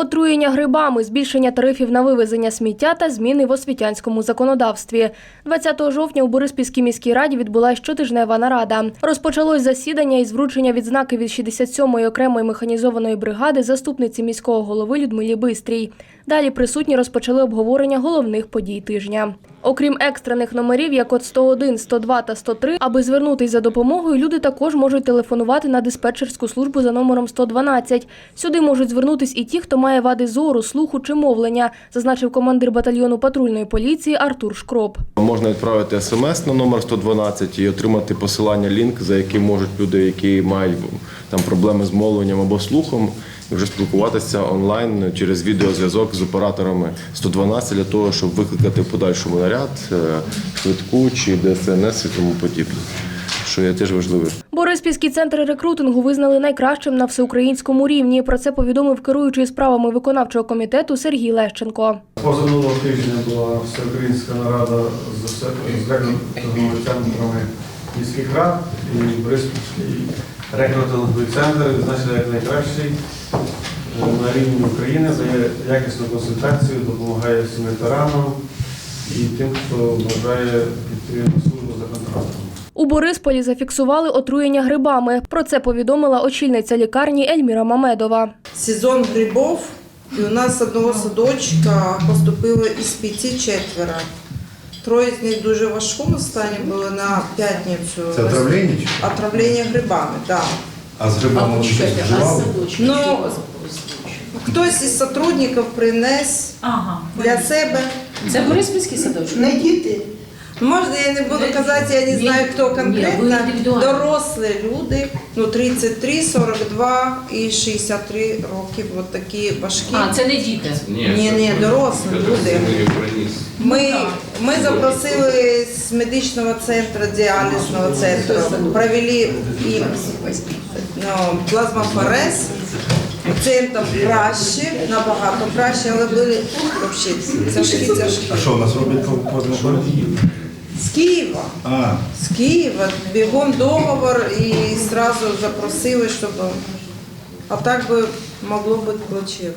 Отруєння грибами, збільшення тарифів на вивезення сміття та зміни в освітянському законодавстві. 20 жовтня у Бориспільській міській раді відбулася щотижнева нарада. Розпочалось засідання із вручення відзнаки від 67-ї окремої механізованої бригади заступниці міського голови Людмилі Бистрій. Далі присутні розпочали обговорення головних подій тижня. Окрім екстрених номерів, як от 101, 102 та 103, аби звернутись за допомогою, люди також можуть телефонувати на диспетчерську службу за номером 112. Сюди можуть звернутись і ті, хто має вади зору, слуху чи мовлення, зазначив командир батальйону патрульної поліції Артур Шкроп. Можна відправити смс на номер 112 і отримати посилання лінк, за яким можуть люди, які мають там проблеми з мовленням або слухом, вже спілкуватися онлайн через відеозв'язок з операторами 112 для того, щоб викликати в подальшому наряд, е, швидку чи ДСНС і тому подібне, що є теж важливим. Бориспільський центр рекрутингу визнали найкращим на всеукраїнському рівні. Про це повідомив керуючий справами виконавчого комітету Сергій Лещенко. Позаминулого тижня була всеукраїнська нарада з все- з рекрутинговими центрами міських рад і Бориспільський рекрутинговий центр відзначили як найкращий е, на рівні України, дає якісну консультацію, допомагає всім ветеранам і тим, хто бажає піти на службу за контрактом. У Борисполі зафіксували отруєння грибами. Про це повідомила очільниця лікарні Ельміра Мамедова. сезон грибов, і у нас з одного садочка поступило із п'яти четверо. Троє з них дуже важкому стані були на п'ятницю. Це отравлення чи? Отравлення грибами, так. А з грибами вони щось вживали? Ну, хтось із сотрудників принес Ага. для себе. Це Бориспільський садочок? Не діти. Можна, я не буду казати, я не знаю, хто конкретно. Дорослі люди, ну 33, 42 і 63 роки. От такі важкі. А, це не діти. Ні, ні, дорослі люди. Ми, ми запросили з медичного центру, діалізного центру, провели і ну, плазмофорез. Пацієнтам краще, набагато краще, але були взагалі тяжкі, тяжкі. А що у нас роблять плазмофорез? З Києва. А, З Києва бігом договор і одразу запросили, щоб. А так би могло бути плачевно.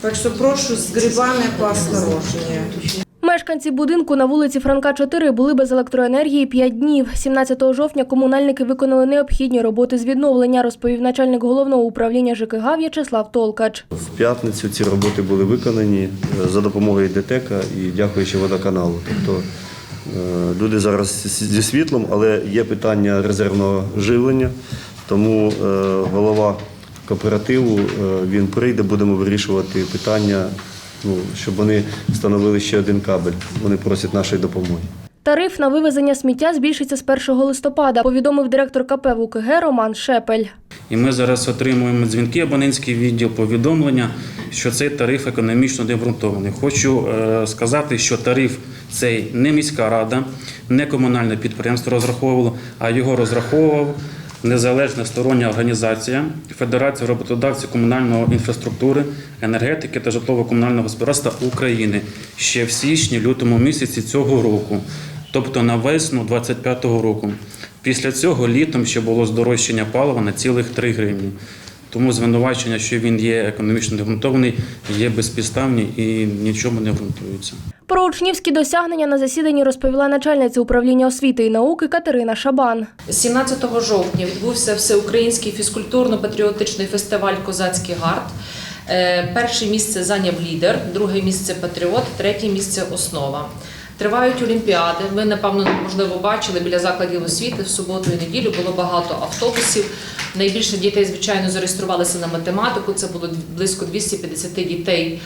Так що прошу з грибами поосторожніше. Мешканці будинку на вулиці Франка 4 були без електроенергії 5 днів. 17 жовтня комунальники виконали необхідні роботи з відновлення, розповів начальник головного управління ЖКГ В'ячеслав Толкач. В п'ятницю ці роботи були виконані е, за допомогою ДТЕКа і дякуючи водоканалу. Тобто е, люди зараз зі світлом, але є питання резервного живлення, тому е, голова кооперативу він прийде, будемо вирішувати питання, ну, щоб вони встановили ще один кабель. Вони просять нашої допомоги. Тариф на вивезення сміття збільшиться з 1 листопада, повідомив директор КП ВУКГ Роман Шепель. І ми зараз отримуємо дзвінки абонентський відділ, повідомлення, що цей тариф економічно необґрунтований. Хочу е, сказати, що тариф цей не міська рада, не комунальне підприємство розраховувало, а його розраховував незалежна стороння організація Федерація роботодавців комунальної інфраструктури, енергетики та житлово-комунального господарства України ще в січні-лютому місяці цього року, тобто на весну 25-го року. Після цього літом ще було здорожчання палива на цілих 3 гривні. Тому звинувачення, що він є економічно необґрунтований, є безпідставні і нічому не ґрунтуються. Про учнівські досягнення на засіданні розповіла начальниця управління освіти і науки Катерина Шабан. 17 жовтня відбувся всеукраїнський фізкультурно-патріотичний фестиваль Козацький гард. Е, Перше місце зайняв лідер, друге місце патріот, третє місце основа. Тривають олімпіади. Ви, напевно, можливо, бачили біля закладів освіти в суботу і неділю було багато автобусів. Найбільше дітей, звичайно, зареєструвалися на математику. Це було близько 250 дітей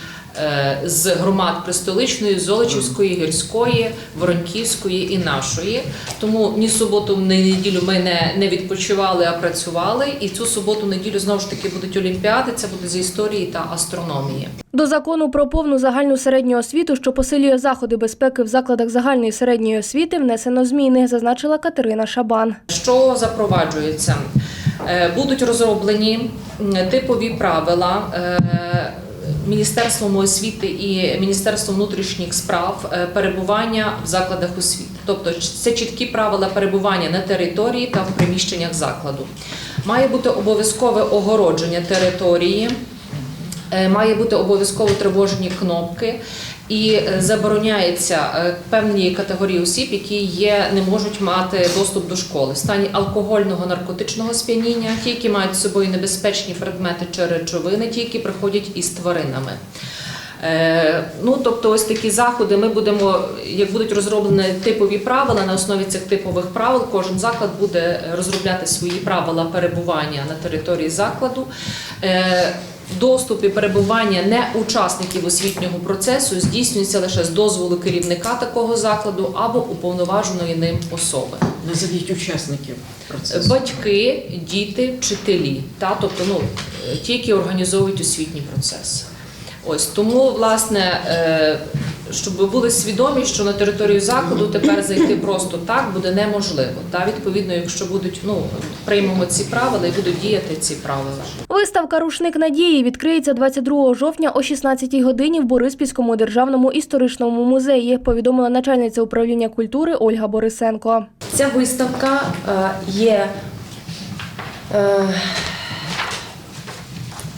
з громад Пристоличної, Золочівської, Гірської, Вороньківської і нашої. Тому ні суботу, ні неділю ми не, не відпочивали, а працювали. І цю суботу, неділю знову ж таки будуть олімпіади. Це буде з історії та астрономії. До закону про повну загальну середню освіту, що посилює заходи безпеки в закладах загальної середньої освіти, внесено зміни, зазначила Катерина Шабан. Що запроваджується? Е, Будуть розроблені типові правила е, Міністерством освіти і Міністерством внутрішніх справ е, перебування в закладах освіти. Тобто це чіткі правила перебування на території та в приміщеннях закладу. Має бути обов'язкове огородження території Е, Має бути обов'язково тривожні кнопки і е, забороняється е, певні категорії осіб, які є, не можуть мати доступ до школи в стані алкогольного наркотичного сп'яніння, ті, які мають з собою небезпечні предмети чи речовини, ті, які приходять із тваринами. Е, Ну, тобто, ось такі заходи ми будемо, як будуть розроблені типові правила, на основі цих типових правил кожен заклад буде розробляти свої правила перебування на території закладу. Доступ і перебування не учасників освітнього процесу здійснюється лише з дозволу керівника такого закладу або уповноваженої ним особи. Назовіть учасників процесу. Батьки, діти, вчителі, та тобто ну ті, які організовують освітній процес. Ось тому, власне, е, щоб ви були свідомі, що на територію закладу тепер зайти просто так буде неможливо. Та відповідно, якщо будуть ну приймемо ці правила і будуть діяти ці правила. Виставка Рушник надії відкриється 22 жовтня о 16 годині в Бориспільському державному історичному музеї. Повідомила начальниця управління культури Ольга Борисенко. Ця виставка е, є е,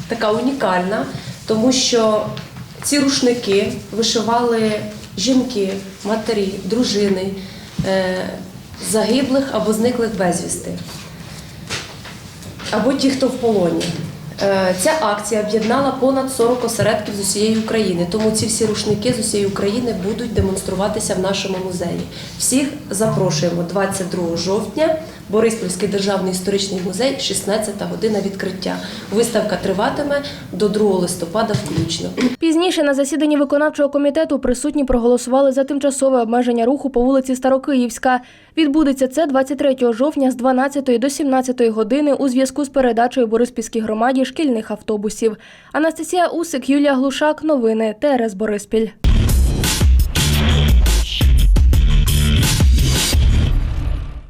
така унікальна, тому що ці рушники вишивали жінки, матері, дружини е, загиблих або зниклих безвісти, або ті, хто в полоні. Е, Ця акція об'єднала понад 40 осередків з усієї України, тому ці всі рушники з усієї України будуть демонструватися в нашому музеї. Всіх запрошуємо 22 жовтня, Бориспільський державний історичний музей, 16 година відкриття. Виставка триватиме до 2 листопада включно. Пізніше на засіданні виконавчого комітету присутні проголосували за тимчасове обмеження руху по вулиці Старокиївська. Відбудеться це 23 жовтня з 12 до 17 години у зв'язку з передачею Бориспільській громаді шкільних автобусів. Анастасія Усик, Юлія Глушак. Новини ТРС Бориспіль.